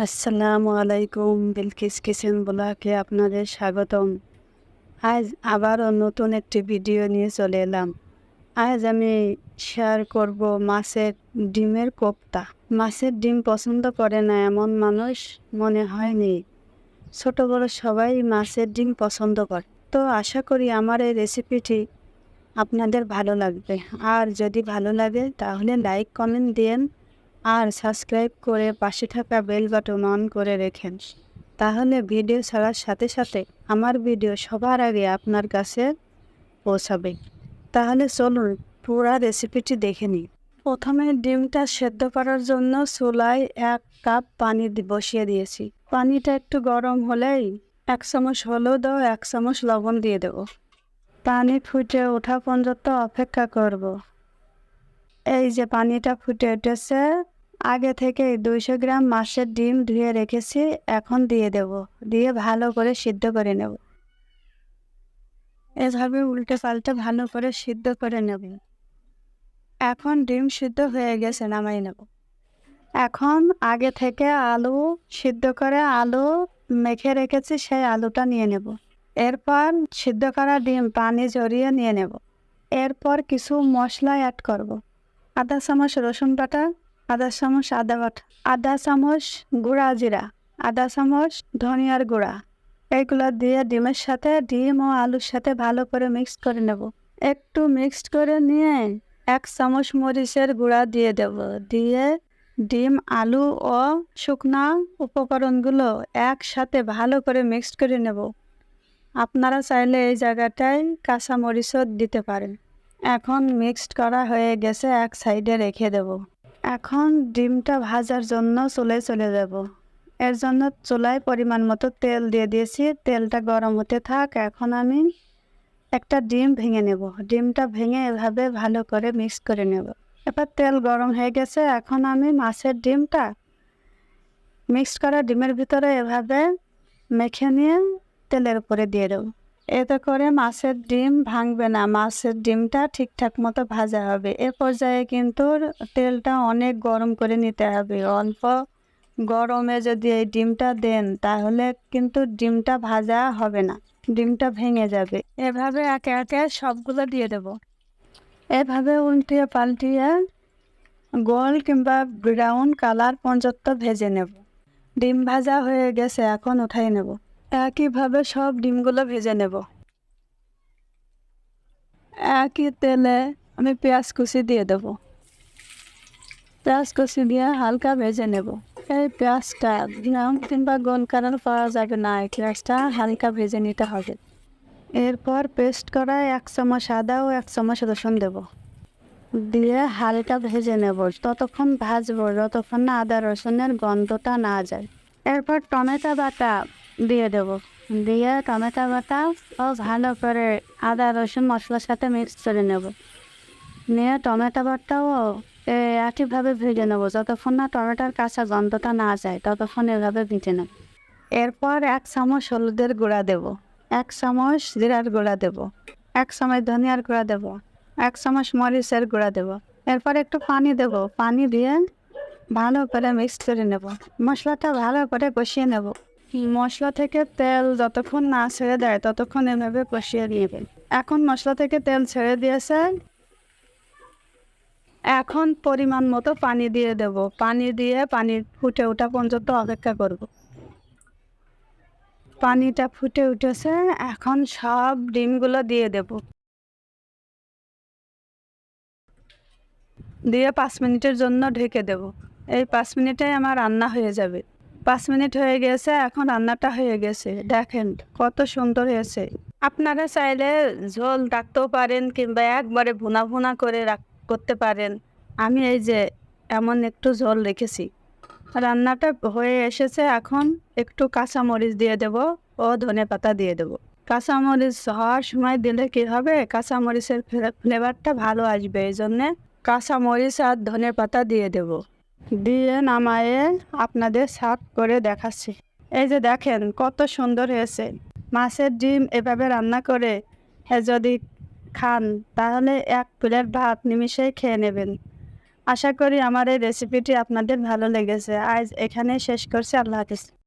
আসসালামু আলাইকুম, বিলকিস কিচেন ব্লকে আপনাদের স্বাগতম। আজ আবারও নতুন একটি ভিডিও নিয়ে চলে এলাম। আজ আমি শেয়ার করব মাছের ডিমের কোপ্তা। মাছের ডিম পছন্দ করে না এমন মানুষ মনে হয়নি। ছোট বড় সবাই মাছের ডিম পছন্দ করে। তো আশা করি আমার এই রেসিপিটি আপনাদের ভালো লাগবে। আর যদি ভালো লাগে তাহলে লাইক, কমেন্ট, দিন। আর সাবস্ক্রাইব করে পাশে থাকা বেল বাটন অন করে রেখেন। তাহলে ভিডিও ছাড়ার সাথে সাথে আমার ভিডিও সবার আগে আপনার কাছে পৌঁছাবে। তাহলে চলুন পুরা রেসিপিটি দেখে নিই। প্রথমে ডিমটা সেদ্ধ করার জন্য চুলায় এক কাপ পানি বসিয়ে দিয়েছি। পানিটা একটু গরম হলেই এক চামচ হলুদ ও এক চামচ লবণ দিয়ে দেব। পানি ফুটে ওঠা পর্যন্ত অপেক্ষা করব। এই যে পানিটা ফুটে উঠেছে আগে থেকে দুইশো গ্রাম মাছের ডিম ধুয়ে রেখেছি, এখন দিয়ে দেব। দিয়ে ভালো করে সিদ্ধ করে নেব। এভাবে উল্টে পাল্টে ভালো করে সিদ্ধ করে নেব। এখন ডিম সিদ্ধ হয়ে গেছে, নামাই নেব। এখন আগে থেকে আলু সিদ্ধ করে আলু মেখে রেখেছি, সেই আলুটা নিয়ে নেব। এরপর সিদ্ধ করা ডিম পানি জড়িয়ে নিয়ে নেব। এরপর কিছু মশলা অ্যাড করব। আধা চামচ, রসুন বাটা আধা চামচ আদা বাটা আধা চামচ গুঁড়া জিরা আধা চামচ ধনিয়ার গুঁড়া। এগুলো দিয়ে ডিমের সাথে, ডিম ও আলুর সাথে ভালো করে মিক্স করে নেব। একটু মিক্সড করে নিয়ে এক চামচ মরিচের গুঁড়া দিয়ে দেব। দিয়ে ডিম, আলু ও শুকনা উপকরণগুলো একসাথে ভালো করে মিক্সড করে নেব। আপনারা চাইলে এই জায়গাটায় কাঁচা মরিচও দিতে পারেন। এখন মিক্সড করা হয়ে গেছে, এক সাইডে রেখে দেব। এখন ডিমটা ভাজার জন্য চুলায় চলে যাব। এর জন্য চুলায় পরিমাণ মতো তেল দিয়ে দিয়েছি। তেলটা গরম হতে থাক, এখন আমি একটা ডিম ভেঙে নেব। ডিমটা ভেঙে এভাবে ভালো করে মিক্স করে নেব। এবার তেল গরম হয়ে গেছে, এখন আমি মাছের ডিমটা মিক্স করা ডিমের ভিতরে এভাবে মেখে নিয়ে তেলের উপরে দিয়ে দেবো। এতে করে মাছের ডিম ভাঙবে না, মাছের ডিমটা ঠিকঠাক মতো ভাজা হবে। এ পর্যায়ে কিন্তু তেলটা অনেক গরম করে নিতে হবে। অল্প গরমে যদি এই ডিমটা দেন, তাহলে কিন্তু ডিমটা ভাজা হবে না, ডিমটা ভেঙে যাবে। এভাবে একে একে সবগুলো দিয়ে দেব। এভাবে উল্টিয়ে পাল্টিয়ে গোল কিংবা ব্রাউন কালার পর্যন্ত ভেজে নেব। ডিম ভাজা হয়ে গেছে, এখন উঠাই নেব। একইভাবে সব ডিমগুলো ভেজে নেব। একই তেলে আমি পেঁয়াজ কুচি দিয়ে দেব। পেঁয়াজ কুচি দিয়ে হালকা ভেজে নেব। এই পেঁয়াজটা ব্রাউন কিংবা গোল কালার পাওয়া যাবে না, এই পেঁয়াজটা হালকা ভেজে নিতে হবে। এরপর পেস্ট করা এক চামচ আদা ও এক চামচ রসুন দেব। দিয়ে হালকা ভেজে নেব। ততক্ষণ ভাজবো, যতক্ষণ না আদা রসুনের গন্ধটা না যায়। এরপর টমেটো বাটা দিয়ে দেব। দিয়ে টমেটো বাটা ও ভালো করে আদা, রসুন, মশলার সাথে মিক্স করে নেব। নিয়ে টমেটো বাটাও একইভাবে ভেজে নেব। যতক্ষণ না টমেটোর কাঁচা গন্ধটা না যায়, ততক্ষণ এভাবে ভেজে নেব। এরপর এক চামচ হলুদের গুঁড়া দেব। এক চামচ জিরার গুঁড়া দেব। এক চামচ ধনিয়ার গুঁড়া দেব। এক চামচ মরিচের গুঁড়া দেব। এরপর একটু পানি দেব। পানি দিয়ে ভালো করে মিক্স করে নেব। মশলাটা ভালো করে কষিয়ে নেব। মশলা থেকে তেল যতক্ষণ না ছেড়ে দেয় ততক্ষণ এভাবে কষিয়ে নেবেন এখন মশলা থেকে তেল ছেড়ে দিয়েছে। এখন পরিমাণ মতো পানি দিয়ে দেব। পানি দিয়ে পানি ফুটে ওঠা পর্যন্ত অপেক্ষা করব। পানিটা ফুটে উঠেছে। এখন সব ডিমগুলো দিয়ে দেব। দিয়ে পাঁচ মিনিটের জন্য ঢেকে দেব। এই পাঁচ মিনিটে আমার রান্না হয়ে যাবে। পাঁচ মিনিট হয়ে গেছে, এখন রান্নাটা হয়ে গেছে। দেখেন কত সুন্দর হয়েছে। আপনারা চাইলে ঝোল রাখতেও পারেন কিংবা একবারে ভুনা ভুনা করে করতে পারেন। আমি এই যে এমন একটু ঝোল রেখেছি। রান্নাটা হয়ে এসেছে, এখন একটু কাঁচামরিচ দিয়ে দেব ও ধনে পাতা দিয়ে দেব। কাঁচামরিচ হওয়ার সময় দিলে কী হবে? কাঁচামরিচের ফ্লেভারটা ভালো আসবে, এই জন্যে কাঁচামরিচ আর ধনে পাতা দিয়ে দেব। দিয়ে নামায়ে আপনাদের সার্ভ করে দেখাচ্ছি। এই যে দেখেন, কত সুন্দর হয়েছে। মাছের ডিম এভাবে রান্না করে যদি খান, তাহলে এক প্লেট ভাত নিমিশেই খেয়ে নেবেন। আশা করি আমার এই রেসিপিটি আপনাদের ভালো লেগেছে। আজ এখানে শেষ করছি। আল্লাহ হাফিজ।